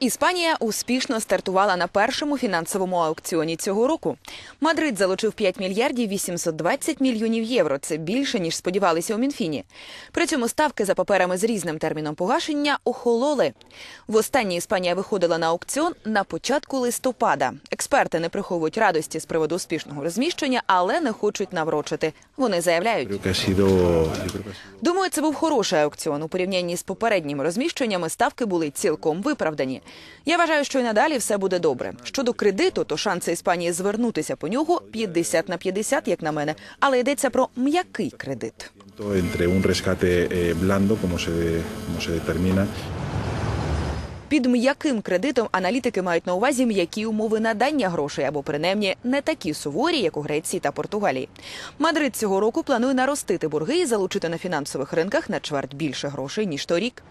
Іспанія успішно стартувала на першому фінансовому аукціоні цього року. Мадрид залучив 5 мільярдів 820 мільйонів євро. Це більше ніж сподівалися у Мінфіні. При цьому ставки за паперами з різним терміном погашення охололи. Востаннє Іспанія виходила на аукціон на початку листопада. Експерти не приховують радості з приводу успішного розміщення, але не хочуть наврочити. Вони заявляють. Думаю, це був хороший аукціон. У порівнянні з попередніми розміщеннями ставки були цілком виправдані. Я вважаю, що і надалі все буде добре. Щодо кредиту, то шанси Іспанії звернутися по нього 50 на 50, як на мене. Але йдеться про м'який кредит. Під м'яким кредитом аналітики мають на увазі м'які умови надання грошей або принаймні не такі суворі, як у Греції та Португалії. Мадрид цього року планує наростити борги і залучити на фінансових ринках на чверть більше грошей ніж торік.